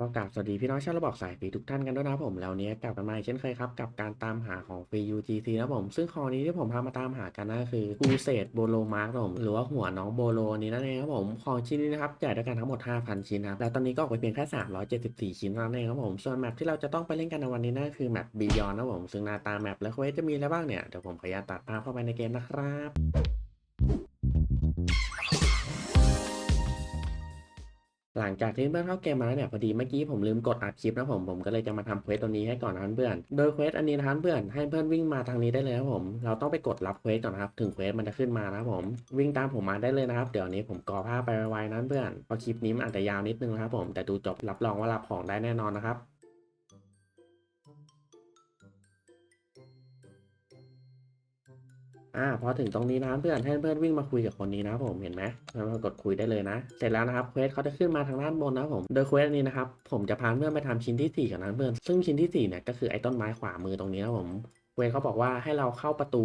ก็กราบสวัสดีพี่น้องชาวระบอกสายฟรีทุกท่านกันด้วยนะผมแล้ววันนี้กลับกันมาเช่นเคยครับ กับการตามหาของฟรี UGC นะผม ซึ่งคอนี้ที่ผมพามาตามหากันนั่นก็คือกูเซตโบโลมาร์กผมหรือว่าหัวน้องโบโลนี้นั่นเองครับผมของชิ้นนี้นะครับจ่ายด้วยกันทั้งหมด 5,000 ชิ้นนะครับแล้วตอนนี้ก็ออกไปเพียงแค่ 374 ชิ้นเท่านั่นเองครับผม ส่วนแมปที่เราจะต้องไปเล่นกันในวันนี้นั่นคือแมปบียอนนะผมซึ่งหน้าตาแมปและเควสจะมีอะไรบ้างเนี่ยเดี๋ยวผมขออนุญาตตัดภาพเข้าไปในเกมนะครับ หลังจากที่เพื่อนเข้าเกมมาแล้วเนี่ยพอดีเมื่อกี้ผมลืมกดอัดคลิปนะผมผมก็เลยจะมาทำเควสตัวนี้ให้ก่อนนะเพื่อนโดยเควสอันนี้นะครับเพื่อนให้เพื่อนวิ่งมาทางนี้ได้เลยครับผม เราต้องไปกดรับเควสก่อนนะครับถึงเควสมันจะขึ้นมานะครับผมวิ่งตามผมมาได้เลยนะครับ เดี๋ยวนี้ผมกอภาพไปไวๆนะเพื่อนเพราะคลิปนี้มันอาจจะยาวนิดนึงนะครับผมแต่ดูจบรับรองว่ารับของได้แน่นอนนะครับ อ่าพอถึงตรงนี้นะเพื่อนให้เพื่อนวิ่งมาคุยกับคนนี้นะผมเห็นไหมแล้วก็กดคุยได้เลยนะ เสร็จแล้วนะครับเควสเขาจะขึ้นมาทางด้านบนนะผมโดยเควสนี้นะครับผมจะพาเพื่อนไปทำชิ้นที่สี่กับนั้นเพื่อนซึ่งชิ้นที่สี่เนี่ยก็คือไอ้ต้นไม้ขวามือตรงนี้นะครับผมเควสเขาบอกว่าให้เราเข้าประตู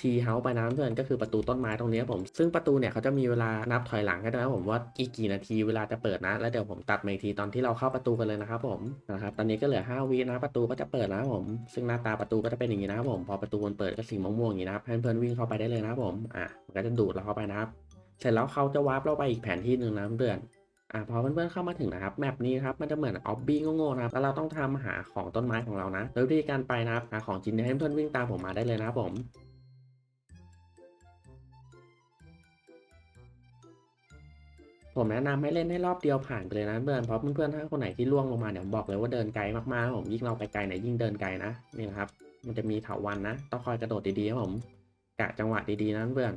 ทีเฮาไปนะเพื่อนก็คือประตูต้นไม้ตรงนี้ผมซึ่งประตูเนี่ยเขาจะมีเวลานับถอยหลังให้ด้วยนะผมว่าอีกกี่นาทีเวลาจะเปิดนะ แล้วเดี๋ยวผมตัดมาอีกทีตอนที่เราเข้าประตูกันเลยนะครับผมนะครับตอนนี้ก็เหลือ5วินะประตูก็จะเปิดแล้วครับผมซึ่งหน้าตาประตูก็จะเป็นอย่างนี้นะครับผมพอประตูมันเปิดก็สีม่วงๆอย่างนี้นะครับให้เพื่อนวิ่งเข้าไปได้เลยนะครับผมอะมันก็จะดูดเราเข้าไปนะครับเสร็จแล้วเขาจะวาร์ปเราไปอีกแผนที่หนึ่งนะเพื่อนอะพอเพื่อนๆเข้ามาถึงนะครับแมปนี้ครับมันจะเหมือนออบบี้โง่ๆนะครับแล้วเราต้องทำหาของต้นไม้ของเรานะโดยวิธีการไปนะครับหาของชิ้นนี้ให้เพื่อนวิ่งตามผมมาได้เลยนะครับผม ผมแนะนำให้เล่นให้รอบเดียวผ่านไปเลยนะเพื่อนเพราะเพื่อนๆถ้าคนไหนที่ล่วงลงมาเนี่ยผมบอกเลยว่าเดินไกลมากๆผมยิ่งเราไปไกลไหนยยิ่งเดินไกลนะนี่นะครับ มันจะมีเถาวันนะ ต้องคอยกระโดดดีๆครับผมกะจังหวะดีๆนะเพื่อน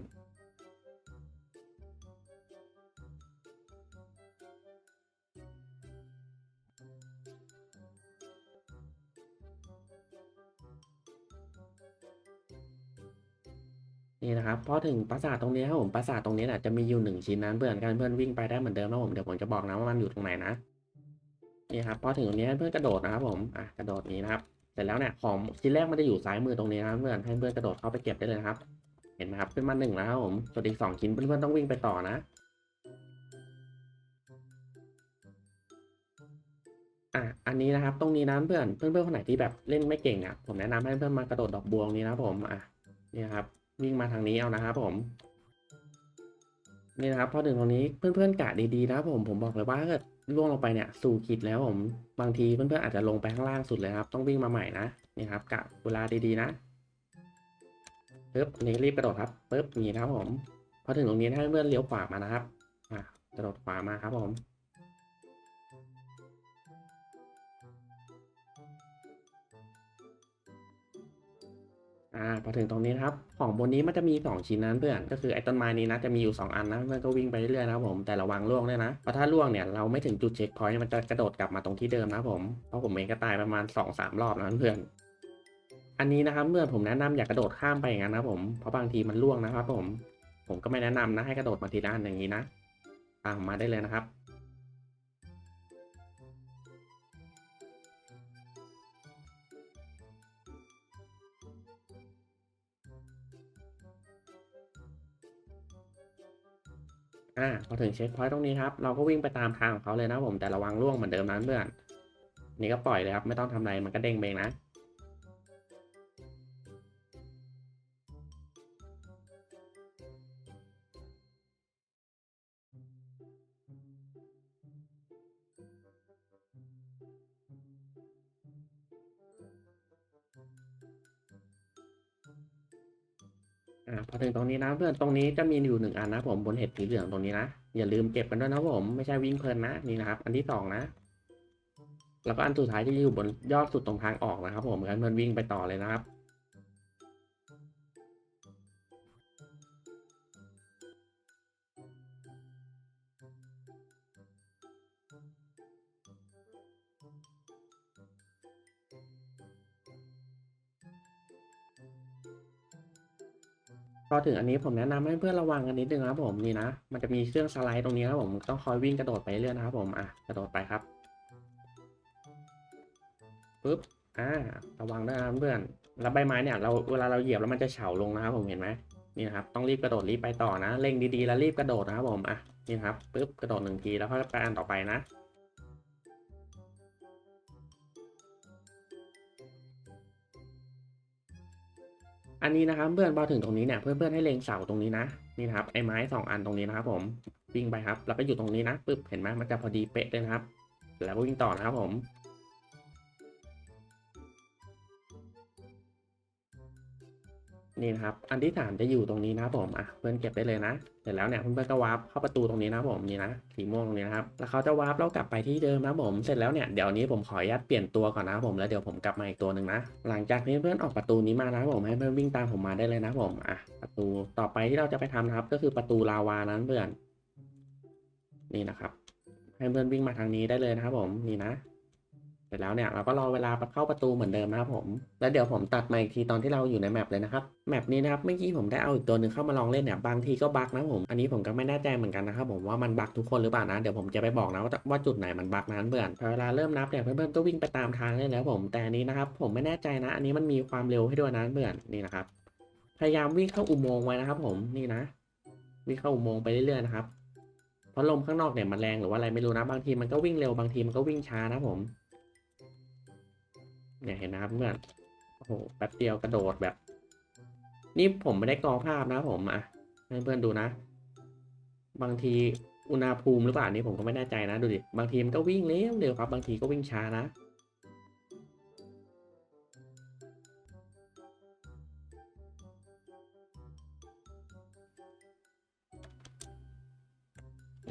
นี่นะครับพอถึงปราสาทตรงนี้ครับผมปราสาทตรงนี้แหละจะมีอยู่หนึ่งชิ้นนะเพื่อนการเพื่อนวิ่งไปได้เหมือนเดิมนะผมเดี๋ยวผมจะบอกนะว่ามันอยู่ตรงไหนนะนี่ครับพอถึงตรงนี้ให้เพื่อนกระโดดนะครับผมอะกระโดดนี้นะครับเสร็จแล้วเนี่ยของชิ้นแรกมันจะอยู่ซ้ายมือตรงนี้นะเพื่อนให้เพื่อนกระโดดเข้าไปเก็บได้เลยครับ เห็นไหมครับขึ้นมาหนึ่งแล้วครับผมส่วนอีกสองชิ้นเพื่อนๆต้องวิ่งไปต่อนะอะอันนี้นะครับตรงนี้นะเพื่อนเพื่อนๆคนไหนที่แบบเล่นไม่เก่งอะผมแนะนำให้เพื่อนมากระโดดดอกบัวตรงนี้นะผมอะนี่ครับ วิ่งมาทางนี้เอานะครับผมนี่นะครับพอถึงตรงนี้เพื่อนๆกะดีๆนะครับผมผมบอกเลยว่าถ้าเกิดล่วงลงไปเนี่ยสู่ขีดแล้วผมบางทีเพื่อนๆอาจจะลงไปข้างล่างสุดเลยครับ ต้องวิ่งมาใหม่นะนี่ครับกะเวลาดีๆนะปึ๊บนี้รีบกระโดดครับปึ๊บนี่นะครับผมพอถึงตรงนี้ให้เพื่อนเลี้ยวขวามานะครับอะกระโดดขวามาครับผม อ่าพอถึงตรงนี้นะครับของบนนี้มันจะมี 2 ชิ้นนั้นเพื่อนก็คือไอ้ต้นไม้นี้นะจะมีอยู่ 2 อันนะเพื่อนก็วิ่งไปเรื่อยๆนะครับผมแต่ระวังล่วงด้วยนะเพราะถ้าล่วงเนี่ยเราไม่ถึงจุดเช็คพอยต์มันจะกระโดดกลับมาตรงที่เดิมนะผมเพราะผมเองก็ตายประมาณ 2-3 รอบนะเพื่อนอันนี้นะครับเพื่อนผมแนะนำอย่ากกระโดดข้ามไปอย่างนั้นนะผมเพราะบางทีมันล่วงนะครับผมผมก็ไม่แนะนำนะให้กระโดดมาทีละอันอย่างนี้นะตามมาได้เลยนะครับ อ่าพอถึงเช็คพอยต์ตรงนี้ครับเราก็วิ่งไปตามทางของเขาเลยนะผมแต่ระวังล่วงเหมือนเดิมนะเพื่อนนี่ก็ปล่อยเลยครับไม่ต้องทำอะไรมันก็เด้งเบงนะ พอถึงตรงนี้นะเพื่อนตรงนี้จะมีอยู่หนึ่งอันนะผมบนเห็ดสีเหลืองตรงนี้นะอย่าลืมเก็บกันด้วยนะผมไม่ใช่วิ่งเพลินนะนี่นะครับ อันที่สองนะ แล้วก็อันสุดท้ายที่อยู่บนยอดสุดตรงทางออกนะครับ ผมกันเพื่อนวิ่งไปต่อเลยนะครับ พอถึงอันนี้ผมแนะนำให้เพื่อนระวังกันนิดนึงนะครับผมนี่นะ มันจะมีเครื่องสไลด์ตรงนี้นะครับผมต้องคอยวิ่งกระโดดไปเรื่อยนะครับผมอะกระโดดไปครับปุ๊บอ่าระวังด้วยนะเพื่อนแล้วใบไม้เนี่ยเราเวลาเราเหยียบแล้วมันจะเฉาลงนะครับผมเห็นไหมนี่นะครับต้องรีบกระโดดรีบไปต่อนะเร่งดีๆแล้วรีบกระโดดนะครับผมอะนี่ครับปุ๊บกระโดดหนึ่งทีแล้วค่อยไปอันต่อไปนะ อันนี้นะครับเพื่อนพอถึงตรงนี้เนี่ยเพื่อนๆให้เล็งเสาตรงนี้นะนี่นะครับไอ้ไม้สองอันตรงนี้นะครับผมวิ่งไปครับแล้วก็อยู่ตรงนี้นะปึ๊บเห็นไหมมันจะพอดีเป๊ะเลยนะครับ แล้วก็วิ่งต่อนะครับผม นี่นะครับ อันที่สามจะอยู่ตรงนี้นะผมอะเพื่อนเก็บได้เลยนะ เสร็จแล้วเนี่ยเพื่อนๆก็วาร์ปเข้าประตูตรงนี้นะผมนี่นะสีม่วงตรงนี้นะครับ แล้วเขาจะวาร์ปเรากลับไปที่เดิมนะผมเสร็จแล้วเนี่ยเดี๋ยวนี้ผมขออนุญาตเปลี่ยนตัวก่อนนะผมแล้วเดี๋ยวผมกลับมาอีกตัวหนึ่งนะ หลังจากนี้เพื่อนออกประตูนี้มานะผมให้เพื่อนวิ่งตามผมมาได้เลยนะผมอะประตูต่อไปที่เราจะไปทำนะครับ ก็คือประตูลาวานั้นเพื่อน นี่นะครับ ให้เพื่อนวิ่งมาทางนี้ได้เลยนะครับผมนี่นะ สร็จแล้วเนี่ยเราก็รอเวลาเข้าประตูเหมือนเดิมนะครับผม แล้วเดี๋ยวผมตัดมาอีกทีตอนที่เราอยู่ในแมปเลยนะครับ แมปนี้นะครับเมื่อกี้ผมได้เอาอีกตัวหนึ่งเข้ามาลองเล่นเนี่ยบางทีก็บั๊กนะผม อันนี้ผมก็ไม่แน่ใจเหมือนกันนะครับผมว่ามันบั๊กทุกคนหรือเปล่านะ เดี๋ยวผมจะไปบอกนะว่าว่าจุดไหนมันบั๊กนั้นเพื่อนพอเวลาเริ่มนับเนี่ยเพื่อนๆก็วิ่งไปตามทางได้แล้วผม แต่อันนี้นะครับผมไม่แน่ใจนะ อันนี้มันมีความเร็วให้ด้วยนะเพื่อนนี่นะครับ พยายามวิ่งเข้าอุโมงค์ไว้นะครับ ผมนี่นะ วิ่งเข้าอุโมงค์ไปเรื่อยๆนะครับ เพราะลมข้างนอกเนี่ยมันแรงหรือว่าอะไรไม่รู้นะ บางทีมันก็วิ่งเร็วบางทีมันก็วิ่งช้านะผม เนี่ยเห็นนะครับเพื่อนโอ้โหแป๊บเดียวกระโดดแบบ นี่ผมไม่ได้กรอภาพนะผมอะให้เพื่อนดูนะ บางทีอุณหภูมิหรือเปล่านี่ผมก็ไม่แน่ใจนะดูดิบางทีมันก็วิ่งเร็วเร็วครับ บางทีก็วิ่งช้านะ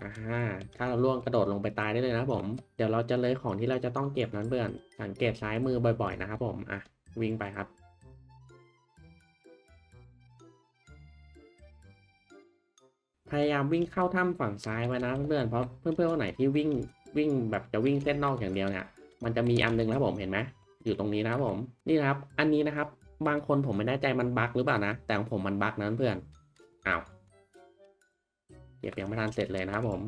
อ่าถ้าเราล่วงกระโดดลงไปตายได้เลยนะผม เดี๋ยวเราจะเลยของที่เราจะต้องเก็บนั้นเพื่อน สังเกตซ้ายมือบ่อยๆนะครับผมอะวิ่งไปครับพยายามวิ่งเข้าถ้ำฝั่งซ้ายไว้นะเพื่อนๆ เพราะเพื่อนๆคนไหนที่วิ่งวิ่งแบบจะวิ่งเส้นนอกอย่างเดียวเนี่ย มันจะมีอันหนึงนะผมเห็นไหมอยู่ตรงนี้นะผม นี่นะครับ อันนี้นะครับ บางคนผมไม่แน่ใจมันบั๊กหรือเปล่านะ แต่ของผมมันบั๊กนะเพื่อนอ้าว เก็บยังไม่ทันเสร็จเลยนะครับผม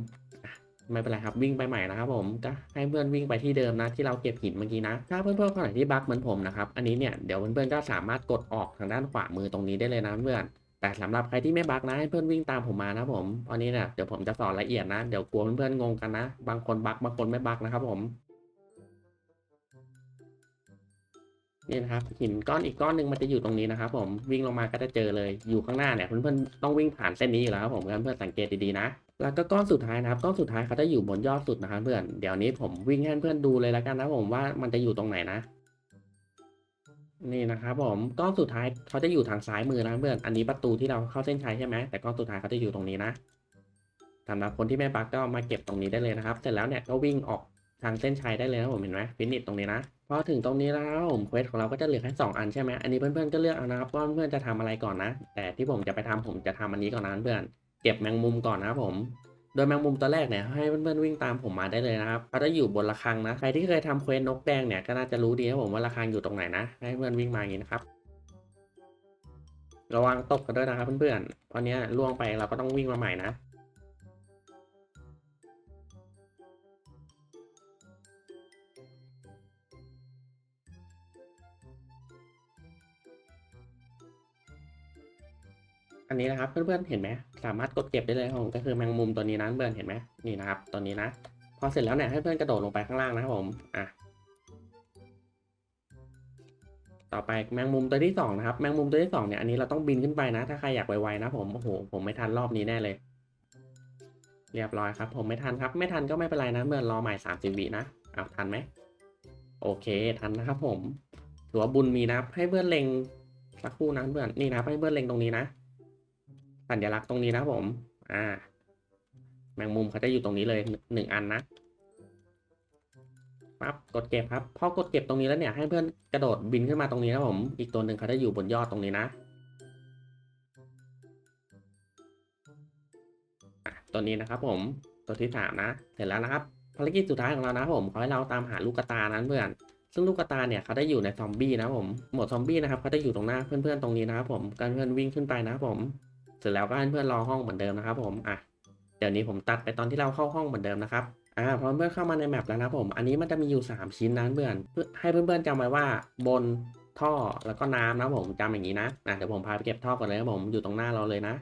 ไม่เป็นไรครับวิ่งไปใหม่นะครับผมก็ให้เพื่อนวิ่งไปที่เดิมนะที่เราเก็บหินเมื่อกี้นะถ้าเพื่อนๆคนไหนที่บั๊กเหมือนผมนะครับอันนี้เนี่ยเดี๋ยวเพื่อนๆก็สามารถกดออกทางด้านขวามือตรงนี้ได้เลยนะเพื่อนแต่สำหรับใครที่ไม่บั๊กนะให้เพื่อนวิ่งตามผมมานะผมตอนนี้เนี่ยเดี๋ยวผมจะสอนละเอียดนะ เดี๋ยวกลัวเพื่อนๆงงกันนะ บางคนบั๊กบางคนไม่บั๊กนะครับผม นี่นะครับหินก้อนอีกก้อนหนึ่งมันจะอยู่ตรงนี้นะครับ ผมวิ่งลงมาก็จะเจอเลยอยู่ข้างหน้าเนี่ยเพื่อนๆต้องวิ่งผ่านเส้นนี้อยู่แล้วครับผมเพื่อนๆสังเกตดีๆนะแล้วก็ก้อนสุดท้ายนะครับก้อนสุดท้ายเขาจะอยู่บนยอดสุดนะครับเพื่อนเดี๋ยวนี้ผมวิ่งให้เพื่อนดูเลยแล้วกันนะผมว่ามันจะอยู่ตรงไหนนะ นี่นะครับผมก้อนสุดท้ายเขาจะอยู่ทางซ้ายมือนะเพื่อนอันนี้ประตูที่เราเข้าเส้นชัยใช่ไหมแต่ก้อนสุดท้ายเขาจะอยู่ตรงนี้นะสำหรับคนที่ไม่ปักก็มาเก็บตรงนี้ได้เลยนะครับ เสร็จแล้วเนี่ยก็วิ่งออก ทางเส้นชัยได้เลยนะผมเห็นไหมฟินิชตรงนี้นะพอถึงตรงนี้แล้วผมเควสของเราก็จะเหลือแค่สองอันใช่ไหมอันนี้เพื่อนๆก็เลือกเอานะครับว่าเพื่อนๆจะทำอะไรก่อนนะ แต่ที่ผมจะไปทำผมจะทำอันนี้ก่อนนะเพื่อนเก็บแมงมุมก่อนนะครับผม โดยแมงมุมตัวแรกเนี่ยให้เพื่อนๆวิ่งตามผมมาได้เลยนะครับเขาจะอยู่บนระฆังนะใครที่เคยทำเควสนกแดงเนี่ยก็น่าจะรู้ดีนะผมว่าระฆังอยู่ตรงไหนนะให้เพื่อนวิ่งมาอย่างนี้นะครับระวังตกกันด้วยนะครับเพื่อนๆเพราะเนี้ยล่วงไปเราก็ต้องวิ่งมาใหม่นะ อันนี้นะครับเพื่อนๆเห็นไหมสามารถกดเก็บได้เลยครับผมก็คือแมงมุมตัวนี้นะเพื่อนเห็นไหมนี่นะครับตัวนี้นะ พอเสร็จแล้วเนี่ยให้เพื่อนกระโดดลงไปข้างล่างนะครับผมอะต่อไปแมงมุมตัวที่สองนะครับแมงมุมตัวที่สองเนี่ยอันนี้เราต้องบินขึ้นไปนะ ถ้าใครอยากไวๆนะผมโอ้โหผมไม่ทันรอบนี้แน่เลย เรียบร้อยครับ ผมไม่ทันครับ ไม่ทันก็ไม่เป็นไรนะเมื่อนรอใหม่สามสิบวินะเอาทันไหมโอเคทันนะครับผมถือว่าบุญมีนะให้เพื่อนเล็งสักครู่นะเพื่อนนี่นะให้เพื่อนเล็งตรงนี้นะ สัญลักษณ์ตรงนี้นะผม อ่า แมงมุมเขาจะอยู่ตรงนี้เลยหนึ่งอันนะปั๊บกดเก็บครับพอกดเก็บตรงนี้แล้วเนี่ยให้เพื่อนกระโดดบินขึ้นมาตรงนี้นะผม อีกตัวหนึ่งเขาจะอยู่บนยอดตรงนี้นะตัวนี้นะครับผมตัวที่สามนะ เสร็จแล้วนะครับภารกิจสุดท้ายของเรานะผมขอให้เราตามหาลูกกตานั้นเพื่อน ซึ่งลูกกตาเนี่ยเขาได้อยู่ในซอมบี้นะผมหมวดซอมบี้นะครับเขาจะอยู่ตรงหน้าเพื่อนๆตรงนี้นะครับผมการเพื่อนวิ่งขึ้นไปนะครับผม เสร็จแล้วก็ให้เพื่อนรอห้องเหมือนเดิมนะครับ ผมอะเดี๋ยวนี้ผมตัดไปตอนที่เราเข้าห้องเหมือนเดิมนะครับอ่าพอเพื่อนเข้ามาในแมปแล้วนะผม อันนี้มันจะมีอยู่ 3 ชิ้นนะเพื่อนเพื่อให้เพื่อนๆจำไว้ว่าบนท่อแล้วก็น้ำนะผมจำอย่างนี้นะอะเดี๋ยวผมพาไปเก็บท่อก่อนเลยครับผมอยู่ตรงหน้าเราเลยนะ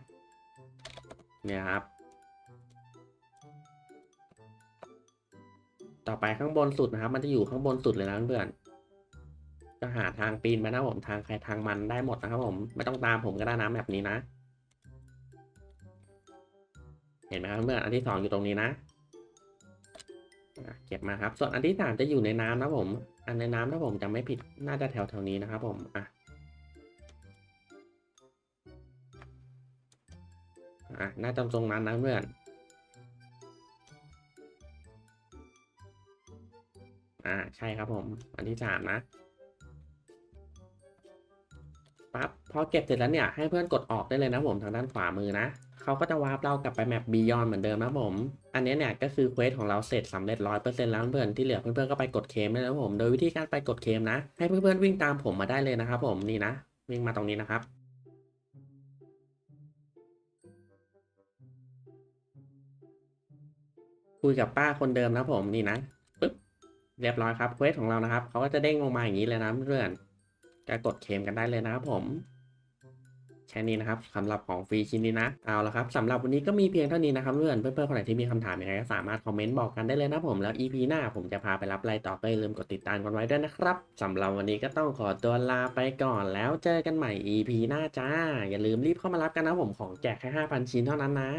เนี่ยครับ ต่อไปข้างบนสุดนะครับ มันจะอยู่ข้างบนสุดเลยนะเพื่อนก็หาทางปีนไปนะผมทางใครทางมันได้หมดนะครับผมไม่ต้องตามผมก็ได้นะแบบนี้นะ เห็นไหมครับเพื่อนอันที่สองอยู่ตรงนี้นะเก็บมาครับ ส่วนอันที่สามจะอยู่ในน้ำนะผม อันในน้ำถ้าผมจำไม่ผิดน่าจะแถวแถวนี้นะครับผมอะอะน่าจะตรงนั้นนะเพื่อนอ่าใช่ครับผม อันที่สามนะปั๊บพอเก็บเสร็จแล้วเนี่ยให้เพื่อนกดออกได้เลยนะผมทางด้านขวามือนะ เขาก็จะวาร์ปเรากลับไปแมปบียอนเหมือนเดิมนะผม อันนี้เนี่ยก็คือเควสของเราเสร็จสำเร็จร้อยเปอร์เซ็นต์แล้วเพื่อนที่เหลือเพื่อนๆก็ไปกดเคมได้แล้วผม โดยวิธีการไปกดเคมนะ ให้เพื่อนๆวิ่งตามผมมาได้เลยนะครับผมนี่นะวิ่งมาตรงนี้นะครับคุยกับป้าคนเดิมนะผมนี่นะปึ๊บเรียบร้อยครับเควสของเรานะครับเขาก็จะเด้งลงมาอย่างนี้เลยนะเพื่อนก็กดเคมกันได้เลยนะครับผม แค่นี้นะครับสำหรับของฟรีชิ้นนี้นะเอาละครับสำหรับวันนี้ก็มีเพียงเท่านี้นะครับเพื่อนเพื่อนๆคนไหนที่มีคำถามยังไงก็สามารถคอมเมนต์บอกกันได้เลยนะผมแล้ว EP หน้าผมจะพาไปรับอะไรต่อไปอย่าลืมกดติดตามกันไว้ด้วยนะครับสำหรับวันนี้ก็ต้องขอตัวลาไปก่อนแล้วเจอกันใหม่ EP หน้าจ้า อย่าลืมรีบเข้ามารับกันนะผมของแจกแค่5,000 ชิ้นเท่านั้นนะ